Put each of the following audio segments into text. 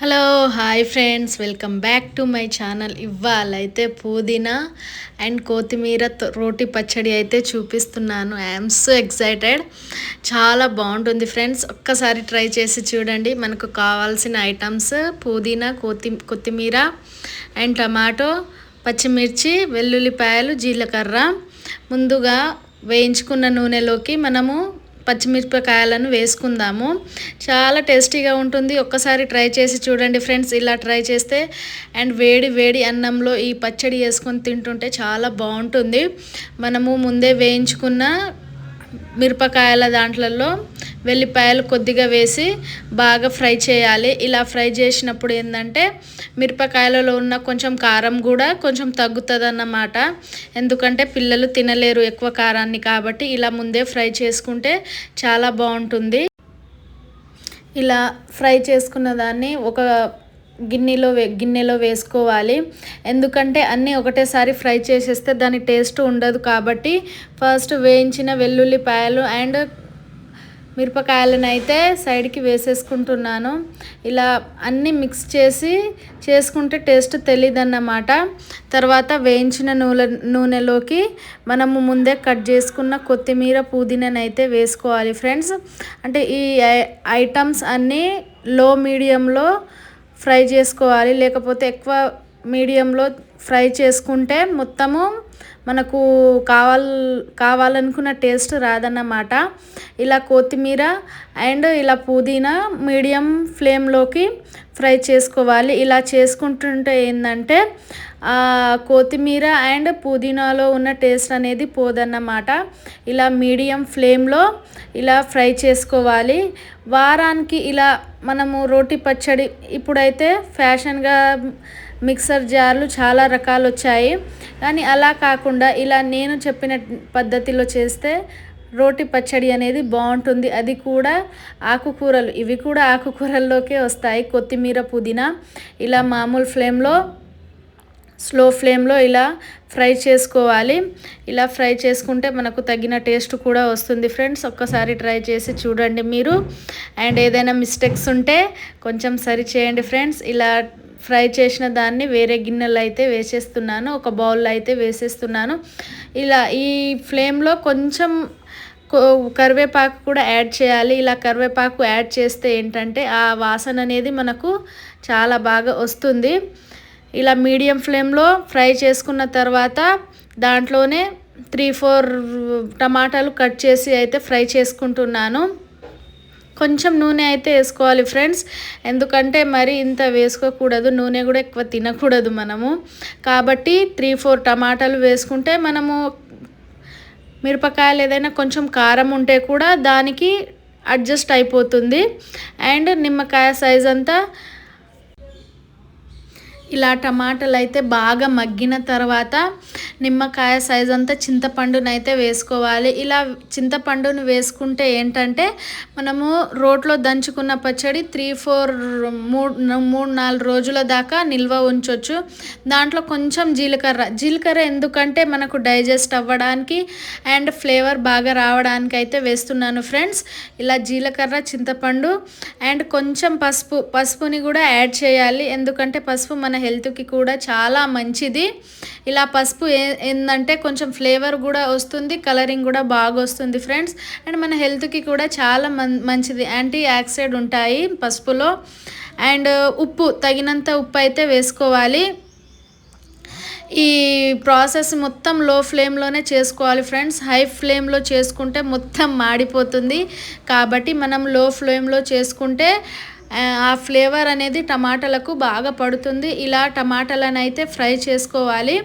Hello hi friends welcome back to my channel ఇవ్వాలైతే పుదీనా and కొత్తిమీర తో- రోటి పచ్చడి అయితే చూపిస్తున్నాను. ఐఎమ్ సో ఎక్సైటెడ్ చాలా బాగుంటుంది ఫ్రెండ్స్ ఒక్కసారి ట్రై చేసి చూడండి. మనకు కావాల్సిన ఐటమ్స్ పుదీనా కొత్తి కొత్తిమీర అండ్ టమాటో పచ్చిమిర్చి వెల్లుల్లిపాయలు జీలకర్ర. ముందుగా వేయించుకున్న నూనెలోకి మనము పచ్చిమిరపకాయలను వేసుకుందాము. చాలా టేస్టీగా ఉంటుంది. ఒక్కసారి ట్రై చేసి చూడండి ఫ్రెండ్స్. ఇలా ట్రై చేస్తే అండ్ వేడి వేడి అన్నంలో ఈ పచ్చడి వేసుకొని తింటుంటే చాలా బాగుంటుంది. మనము ముందే వేయించుకున్న మిరపకాయల దాంట్లలో వెల్లిపాయలు కొద్దిగా వేసి బాగా ఫ్రై చేయాలి. ఇలా ఫ్రై చేసినప్పుడు ఏంటంటే మిరపకాయలలో ఉన్న కొంచెం కారం కూడా కొంచెం తగ్గుతుంది అన్నమాట ఎందుకంటే పిల్లలు తినలేరు ఎక్కువ కారాన్ని కాబట్టి ఇలా ముందే ఫ్రై చేసుకుంటే చాలా బాగుంటుంది. ఇలా ఫ్రై చేసుకున్న దాన్ని ఒక గిన్నెలో వే గిన్నెలో వేసుకోవాలి. ఎందుకంటే అన్నీ ఒకటేసారి ఫ్రై చేసేస్తే దాని టేస్ట్ ఉండదు కాబట్టి ఫస్ట్ వేయించిన వెల్లుల్లిపాయలు అండ్ మిరపకాయలను అయితే సైడ్కి వేసేసుకుంటున్నాను. ఇలా అన్నీ మిక్స్ చేసి చేసుకుంటే టేస్ట్ తెలియదు అన్నమాట తర్వాత వేయించిన నూనె నూనెలోకి మనము ముందే కట్ చేసుకున్న కొత్తిమీర పుదీనాను అయితే వేసుకోవాలి. ఫ్రెండ్స్ అంటే ఈ ఐ- ఐటమ్స్ అన్నీ లో మీడియంలో ఫ్రై చేసుకోవాలి. లేకపోతే ఎక్కువ మీడియంలో ఫ్రై చేసుకుంటే మొత్తము మనకు కావాల్ కావాలనుకున్న టేస్ట్ రాదన్నమాట. ఇలా కొత్తిమీర అండ్ ఇలా పుదీనా మీడియం ఫ్లేమ్లోకి ఫ్రై చేసుకోవాలి. ఇలా చేసుకుంటుంటే ఏంటంటే కొత్తిమీర అండ్ పుదీనాలో ఉన్న టేస్ట్ అనేది పోదన్నమాట. ఇలా మీడియం ఫ్లేమ్లో ఇలా ఫ్రై చేసుకోవాలి. వారానికి ఇలా మనము రోటి పచ్చడి ఇప్పుడైతే ఫ్యాషన్గా మిక్సర్ జార్లు చాలా రకాలు వచ్చాయి కానీ అలా కాకుండా ఇలా నేను చెప్పిన పద్ధతిలో చేస్తే రోటి పచ్చడి అనేది బాగుంటుంది. అది కూడా ఆకుకూరలు. ఇవి కూడా ఆకుకూరల్లోకే వస్తాయి. కొత్తిమీర పుదీనా ఇలా మామూలు ఫ్లేమ్లో స్లో ఫ్లేమ్లో ఇలా ఫ్రై చేసుకోవాలి. ఇలా ఫ్రై చేసుకుంటే మనకు తగిన టేస్ట్ కూడా వస్తుంది ఫ్రెండ్స్. ఒక్కసారి ట్రై చేసి చూడండి మీరు. అండ్ ఏదైనా మిస్టేక్స్ ఉంటే కొంచెం సరి చేయండి ఫ్రెండ్స్. ఇలా ఫ్రై చేసిన దాన్ని వేరే గిన్నెలో అయితే వేసేస్తున్నాను ఒక బౌల్లో అయితే వేసేస్తున్నాను. ఇలా ఈ ఫ్లేమ్లో కొంచెం కో- కరివేపాకు కూడా యాడ్ చేయాలి. ఇలా కరివేపాకు యాడ్ చేస్తే ఏంటంటే ఆ వాసన అనేది మనకు చాలా బాగా వస్తుంది. ఇలా మీడియం ఫ్లేమ్లో ఫ్రై చేసుకున్న తర్వాత దాంట్లోనే త్రీ ఫోర్ టమాటాలు కట్ చేసి అయితే ఫ్రై చేసుకుంటున్నాను. కొంచెం నూనె అయితే వేసుకోవాలి ఫ్రెండ్స్. ఎందుకంటే మరి ఇంత వేసుకోకూడదు నూనె కూడా ఎక్కువ తినకూడదు మనము. కాబట్టి త్రీ ఫోర్ టమాటాలు వేసుకుంటే మనము మిరపకాయలు ఏదైనా కొంచెం కారం ఉంటే కూడా దానికి అడ్జస్ట్ అయిపోతుంది. అండ్ నిమ్మకాయ సైజ్ అంతా ఇలా టమాటాలు అయితే బాగా మగ్గిన తర్వాత నిమ్మకాయ సైజ్ అంతా చింతపండును అయితే వేసుకోవాలి. ఇలా చింతపండును వేసుకుంటే ఏంటంటే మనము రోట్లో దంచుకున్న పచ్చడి త్రీ ఫోర్ మూడు మూడు నాలుగు రోజుల దాకా నిల్వ ఉంచవచ్చు దాంట్లో కొంచెం జీలకర్ర. జీలకర్ర ఎందుకంటే మనకు డైజెస్ట్ అవ్వడానికి అండ్ ఫ్లేవర్ బాగా రావడానికి అయితే వేస్తున్నాను ఫ్రెండ్స్ ఇలా జీలకర్ర చింతపండు అండ్ కొంచెం పసుపు. పసుపుని కూడా యాడ్ చేయాలి. ఎందుకంటే పసుపు మన హెల్త్కి కూడా చాలా మంచిది. ఇలా పసుపు ఏ ఏంటంటే కొంచెం ఫ్లేవర్ కూడా వస్తుంది కలరింగ్ కూడా బాగా వస్తుంది ఫ్రెండ్స్ అండ్ మన హెల్త్కి కూడా చాలా మంచిది. యాంటీ ఆక్సిడెంట్ ఉంటాయి పసుపులో. అండ్ uh, ఉప్పు తగినంత ఉప్పు అయితే వేసుకోవాలి. ఈ ప్రాసెస్ మొత్తం లో ఫ్లేమ్లోనే చేసుకోవాలి ఫ్రెండ్స్ హై ఫ్లేమ్లో చేసుకుంటే మొత్తం మాడిపోతుంది. కాబట్టి మనం లో ఫ్లేమ్లో చేసుకుంటే ఆ, ఆ ఫ్లేవర్ అనేది టమాటాలకు బాగా పడుతుంది. ఇలా టమాటాలను అయితే ఫ్రై చేసుకోవాలి.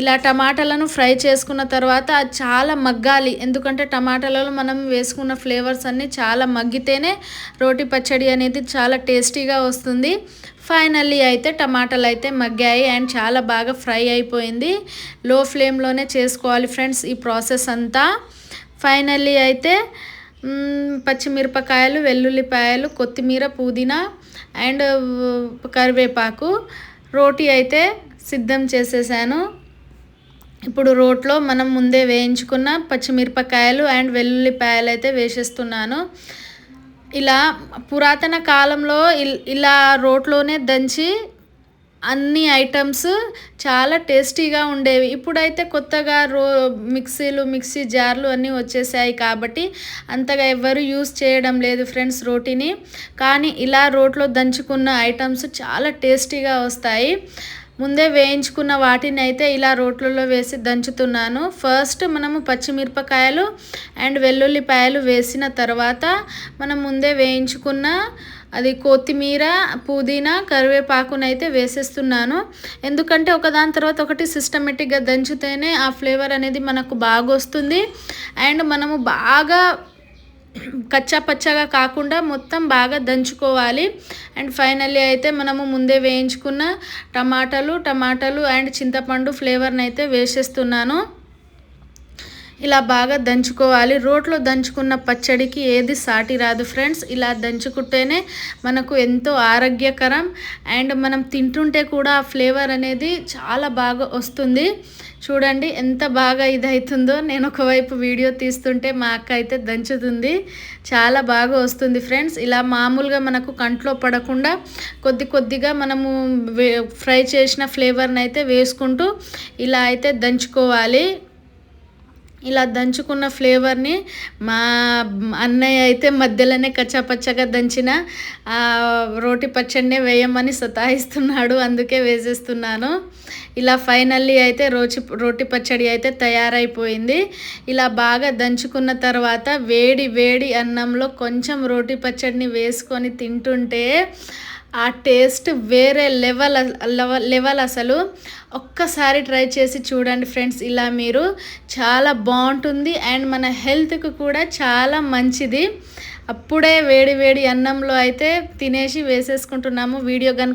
ఇలా టమాటాలను ఫ్రై చేసుకున్న తర్వాత అది చాలా మగ్గాలి. ఎందుకంటే టమాటాలలో మనం వేసుకున్న ఫ్లేవర్స్ అన్నీ చాలా మగ్గితేనే రోటి పచ్చడి అనేది చాలా టేస్టీగా వస్తుంది. ఫైనల్లీ అయితే టమాటాలు అయితే మగ్గాయి అండ్ చాలా బాగా ఫ్రై అయిపోయింది. లో ఫ్లేమ్లోనే చేసుకోవాలి ఫ్రెండ్స్ ఈ ప్రాసెస్ అంతా. ఫైనల్లీ అయితే పచ్చిమిరపకాయలు వెల్లుల్లిపాయలు కొత్తిమీర పుదీనా అండ్ కరివేపాకు. రోటీ అయితే సిద్ధం చేసేసాను. ఇప్పుడు రోట్లో మనం ముందే వేయించుకున్న పచ్చిమిరపకాయలు అండ్ వెల్లుల్లిపాయలు అయితే వేసేస్తున్నాను. ఇలా పురాతన కాలంలో ఇలా రోట్లోనే దంచి అన్ని ఐటమ్స్ చాలా టేస్టీగా ఉండేవి. ఇప్పుడైతే కొత్తగా రో మిక్సీలు మిక్సీ జార్లు అన్నీ వచ్చేసాయి కాబట్టి అంతగా ఎవరు యూస్ చేయడం లేదు ఫ్రెండ్స్ రోటీని. కానీ ఇలా రోట్లో దంచుకున్న ఐటమ్స్ చాలా టేస్టీగా వస్తాయి. ముందే వేయించుకున్న వాటిని అయితే ఇలా రోట్లలో వేసి దంచుతున్నాను. ఫస్ట్ మనము పచ్చిమిరపకాయలు అండ్ వెల్లుల్లిపాయలు వేసిన తర్వాత మనం ముందే వేయించుకున్న అది కొత్తిమీర పుదీనా కరివేపాకునైతే వేసేస్తున్నాను. ఎందుకంటే ఒకదాని తర్వాత ఒకటి సిస్టమేటిక్గా దంచితేనే ఆ ఫ్లేవర్ అనేది మనకు బాగా వస్తుంది అండ్ మనము బాగా కచ్చా పచ్చగా కాకుండా మొత్తం బాగా దంచుకోవాలి. అండ్ ఫైనల్లీ అయితే మనము ముందే వేయించుకున్న టమాటాలు టమాటాలు అండ్ చింతపండు ఫ్లేవర్ని అయితే వేసేస్తున్నాను. ఇలా బాగా దంచుకోవాలి. రోట్లో దంచుకున్న పచ్చడికి ఏది సాటి రాదు ఫ్రెండ్స్. ఇలా దంచుకుంటేనే మనకు ఎంతో ఆరోగ్యకరం. అండ్ మనం తింటుంటే కూడా ఆ ఫ్లేవర్ అనేది చాలా బాగా వస్తుంది. చూడండి ఎంత బాగా ఇదవుతుందో నేను ఒకవైపు వీడియో తీస్తుంటే మా అక్క అయితే దంచుతుంది. చాలా బాగా వస్తుంది ఫ్రెండ్స్. ఇలా మామూలుగా మనకు కంట్లో పడకుండా కొద్ది కొద్దిగా మనము ఫ్రై చేసిన ఫ్లేవర్ని అయితే వేసుకుంటూ ఇలా అయితే దంచుకోవాలి. ఇలా దంచుకున్న ఫ్లేవర్ని మా అన్నయ్య అయితే మధ్యలోనే కచ్చాపచ్చగా దంచిన రోటి పచ్చడినే వేయమని సతాయిస్తున్నాడు అందుకే వేసేస్తున్నాను. ఇలా ఫైనల్లీ అయితే రోచి రోటి పచ్చడి అయితే తయారైపోయింది. ఇలా బాగా దంచుకున్న తర్వాత వేడి వేడి అన్నంలో కొంచెం రోటి పచ్చడిని వేసుకొని తింటుంటే ఆ టేస్ట్ వేరే లెవెల్ లెవెల్ అసలు. ఒక్కసారి ట్రై చేసి చూడండి ఫ్రెండ్స్ ఇలా మీరు చాలా బాగుంటుంది అండ్ మన హెల్త్కి కూడా చాలా మంచిది. అప్పుడే వేడి వేడి అన్నంలో అయితే తినేసి వేసేసుకుంటున్నాము. వీడియో కనుక